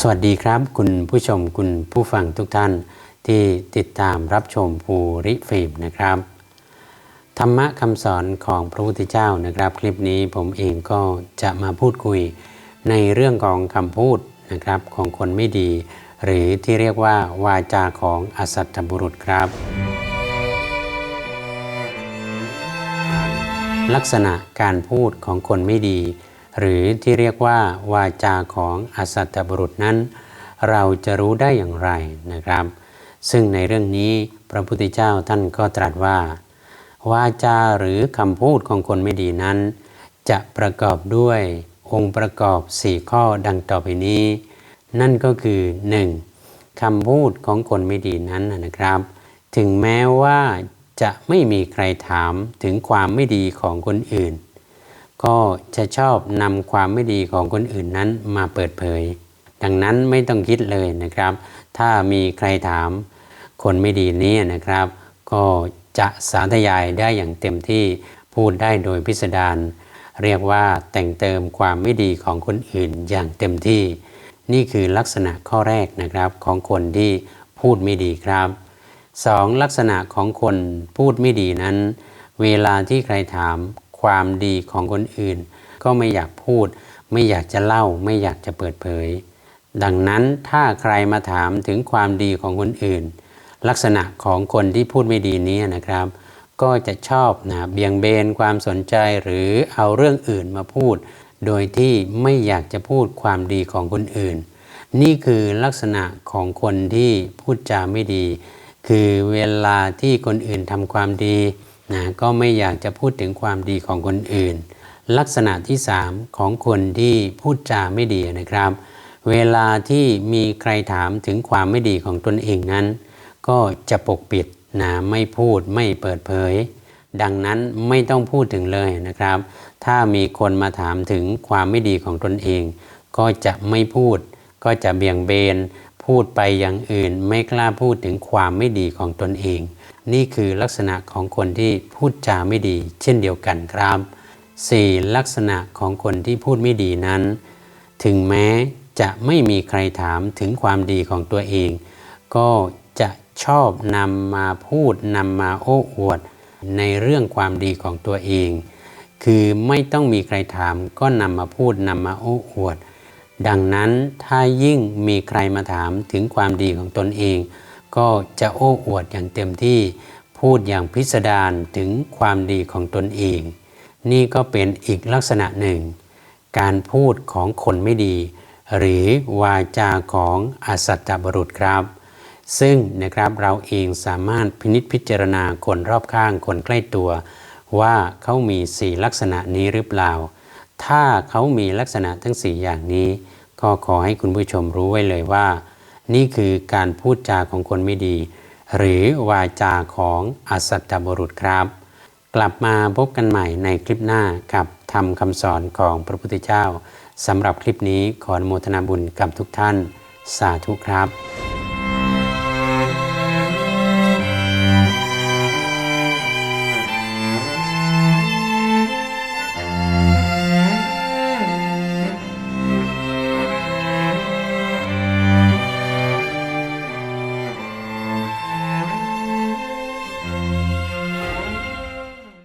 สวัสดีครับ คุณผู้ชมคุณผู้ฟังทุกท่านที่ติดตามรับชมภูริฟิล์มนะครับ ธรรมะคำสอนของพระพุทธเจ้านะครับ คลิปนี้ผมเองก็จะมาพูดคุยในเรื่องของคำพูดนะครับของคนไม่ดี หรือที่เรียกว่าวาจาของอสัตตบุรุษครับ ลักษณะการพูดของคนไม่ดี หรือที่เรียกว่าวาจาของอสัตตบุรุษนั้น เราจะรู้ได้อย่างไรนะครับ ซึ่งในเรื่องนี้พระพุทธเจ้าท่านก็ตรัสว่า วาจาหรือคำพูดของคนไม่ดีนั้น จะประกอบด้วยองค์ประกอบ 4 ข้อดังต่อไปนี้ นั่นก็คือ 1. คำพูดของคนไม่ดีนั้นนะครับ ถึงแม้ว่าจะไม่มีใครถามถึงความไม่ดีของคนอื่น ก็จะชอบนำความไม่ดีของคนอื่นนั้นมาเปิดเผย ดังนั้นไม่ต้องคิดเลยนะครับ ถ้ามีใครถามคนไม่ดีนี้นะครับ ก็จะสาธยายได้อย่างเต็มที่พูดได้โดยพิสดารเรียกว่าแต่งเติมความไม่ดีของคนอื่นอย่างเต็มที่ นี่คือลักษณะข้อแรกนะครับของคนที่พูดไม่ดีครับสองลักษณะของคนพูดไม่ดีนั้น เวลาที่ใครถาม ความดีของคนอื่น ก็ไม่อยากพูด ไม่อยากจะเล่า ไม่อยากจะเปิดเผย ดังนั้นถ้าใครมาถามถึงความดีของคนอื่น ลักษณะของคนที่พูดไม่ดีนี้นะครับ ก็จะชอบนะเบี่ยงเบนความสนใจหรือเอาเรื่องอื่นมาพูด โดยที่ไม่อยากจะพูดความดีของคนอื่น นี่คือลักษณะของคนที่พูดจาไม่ดี คือเวลาที่คนอื่นทำความดี นะก็ไม่อยากจะพูดถึงความดีของคนอื่น ลักษณะที่ 3 ของคนที่พูดจาไม่ดีนะครับ เวลาที่มีใครถามถึงความไม่ดีของตนเองนั้น ก็จะปกปิดนะไม่พูดไม่เปิดเผย ดังนั้นไม่ต้องพูดถึงเลยนะครับ ถ้ามีคนมาถามถึงความไม่ดีของตนเอง ก็จะไม่พูด ก็จะเบี่ยงเบน พูดไปอย่างอื่น ไม่กล้าพูดถึงความไม่ดีของตนเอง นี่คือลักษณะของคนที่พูดจาไม่ดี เช่นเดียวกันครับ 4. ลักษณะของคนที่พูดไม่ดีนั้น ถึงแม้จะไม่มีใครถามถึงความดีของตัวเอง ก็จะชอบนำมาพูดนำมาโอ้อวด ในเรื่องความดีของตัวเอง คือไม่ต้องมีใครถามก็นำมาพูดนำมาโอ้อวด ดังนั้นถ้ายิ่งมีใครมาถามถึงความดีของตนเอง ก็จะโอ้อวดอย่างเต็มที่พูดอย่างพิสดารถึงความดีของตนเอง นี่ก็เป็นอีกลักษณะหนึ่ง การพูดของคนไม่ดี หรือวาจาของอสัตตบรุษครับ ซึ่งนะครับเราเองสามารถพินิจพิจารณาคนรอบข้างคนใกล้ตัว ว่าเขามีสี่ลักษณะนี้หรือเปล่า ถ้าเขามีลักษณะทั้งสี่อย่างนี้ ก็ขอให้คุณผู้ชมรู้ไว้เลยว่า นี่คือการพูดจาของคนไม่ดี หรือวาจาของอสัตตบรุษครับ กลับมาพบกันใหม่ในคลิปหน้ากับทำคำสอนของพระพุทธเจ้าสำหรับคลิปนี้ขออนุโมทนาบุญกับทุกท่าน สาธุครับ